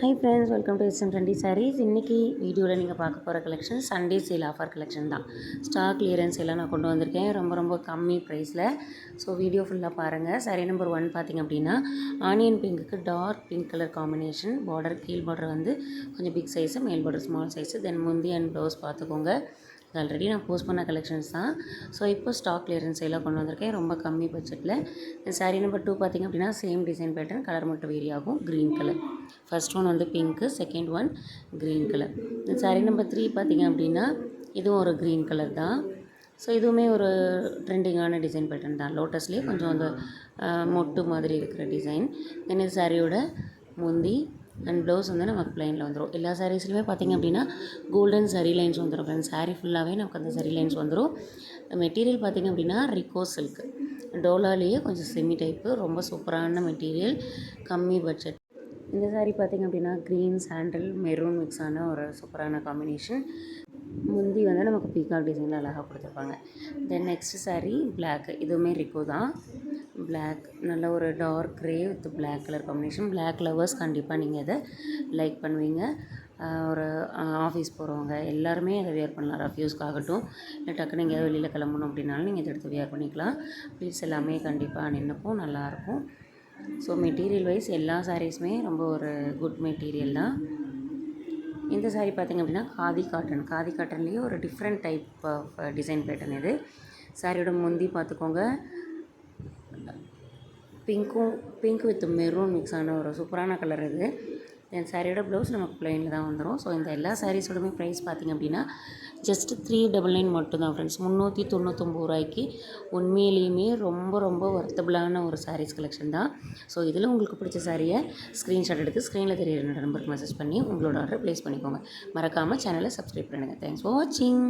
Hi friends welcome to SM twenty sarees இன்றைக்கி வீடியோவில் நீங்கள் பார்க்க போகிற collection Sunday sale offer collection தான். ஸ்டாக் கிளியரன்ஸ் எல்லாம் நான் கொண்டு வந்திருக்கேன். ரொம்ப ரொம்ப கம்மி ப்ரைஸில் ஸோ வீடியோ ஃபுல்லாக பாருங்கள் சாரி நம்பர் ஒன் பார்த்திங்க அப்படின்னா onion பிங்க்குக்கு dark pink colour combination border கீழ் பார்டர் வந்து கொஞ்சம் பிக் சைஸு மேல் பார்டர் ஸ்மால் சைஸு தென் முந்தி அண்ட் ப்ளவுஸ் பார்த்துக்கோங்க. இது ஆல்ரெடி நான் போஸ்ட் பண்ண கலெக்ஷன்ஸ் தான். ஸோ இப்போ ஸ்டாக் கிளியரன்ஸ் எல்லாம் கொண்டு வந்திருக்கேன். ரொம்ப கம்மி பட்ஜெட்டில் சாரீ நம்பர் டூ பார்த்திங்க அப்படின்னா சேம் டிசைன் பேட்டர்ன் கலர் மட்டும் வேரி ஆகும். க்ரீன் கலர் ஃபர்ஸ்ட் ஒன் வந்து pink second one green colour இந்த சாரீ நம்பர் த்ரீ பார்த்திங்க அப்படின்னா இதுவும் ஒரு க்ரீன் கலர் தான். ஸோ இதுவுமே ஒரு ட்ரெண்டிங்கான டிசைன் பேட்டர்ன் தான். லோட்டஸ்லேயே கொஞ்சம் அந்த மொட்டு மாதிரி இருக்கிற டிசைன் தென் இது சாரியோட முந்தி அண்ட் ப்ளவுஸ் வந்து நமக்கு ப்ளைனில் வந்துடும் எல்லா சாரீஸ்லையுமே பார்த்திங்க அப்படின்னா கோல்டன் சரி லைன்ஸ் வந்துடும் ஃப்ரெண்ட்ஸ் சாரீ ஃபுல்லாகவே நமக்கு அந்த சரி லைன்ஸ் வந்துடும் மெட்டீரியல் பார்த்திங்க அப்படின்னா ரிக்கோ சில்க் டோலாலேயே கொஞ்சம் செமி டைப்பு ரொம்ப சூப்பரான மெட்டீரியல் கம்மி பட்ஜெட் இந்த சாரீ பார்த்திங்க அப்படின்னா க்ரீன் சாண்டல் மெரூன் மிக்ஸ் ஆன ஒரு சூப்பரான காம்பினேஷன் முந்தி வந்து நமக்கு பீகாக் டிசைனில் அழகாக கொடுத்துருப்பாங்க. தென் நெக்ஸ்ட் சாரீ பிளாக் இதுவுமே ரிக்கோ தான். பிளாக் நல்ல ஒரு dark grey with black colour combination black lovers கண்டிப்பாக நீங்கள் இதை லைக் பண்ணுவீங்க. ஒரு ஆஃபீஸ் போகிறவங்க எல்லாருமே அதை வியர் பண்ணலாம். ரஃப்யூஸ்க்காகட்டும் இல்லை டக்குன்னு எங்கேயாவது வெளியில் கிளம்பணும் அப்படின்னாலும் நீங்கள் இதை எடுத்து வியர் பண்ணிக்கலாம். ப்ளீட்ஸ் எல்லாமே கண்டிப்பாக நின்றுக்கும் நல்லாயிருக்கும் ஸோ மெட்டீரியல் வைஸ் எல்லா சாரீஸுமே ரொம்ப ஒரு குட் மெட்டீரியல் தான். இந்த சாரீ பார்த்திங்க அப்படின்னா காதி காட்டன் காதி காட்டன்லேயே ஒரு different type of design pattern இது. சாரியோட முந்தி பார்த்துக்கோங்க பிங்க்கும் பிங்க் வித் மெரூன் மிக்ஸ் ஆன ஒரு சூப்பரான கலர் இது. தென் சாரியோட ப்ளவுஸ் நமக்கு ப்ளைனில் தான் வந்துடும் ஸோ இந்த எல்லா சாரீஸோடமே ப்ரைஸ் பார்த்திங்க அப்படின்னா ஜஸ்ட் த்ரீ டபுள் நைன் மட்டும்தான் ஃப்ரெண்ட்ஸ் முந்நூற்றி தொண்ணூற்றொம்பது ரூபாய்க்கு உண்மையிலேயுமே ரொம்ப ரொம்ப ஒர்த்தபிளான ஒரு சாரீஸ் கலெக்ஷன் தான். ஸோ இதில் உங்களுக்கு பிடிச்ச சாரியை ஸ்க்ரீன்ஷாட் எடுத்து ஸ்க்ரீனில் தெரியுற நம்பருக்கு மெசேஜ் பண்ணி உங்களோட ஆர்டர் ப்ளேஸ் பண்ணிக்கோங்க. மறக்காமல் சேனலை சப்ஸ்கிரைப் பண்ணுங்கள் தேங்க்ஸ் ஃபார் வாட்சிங்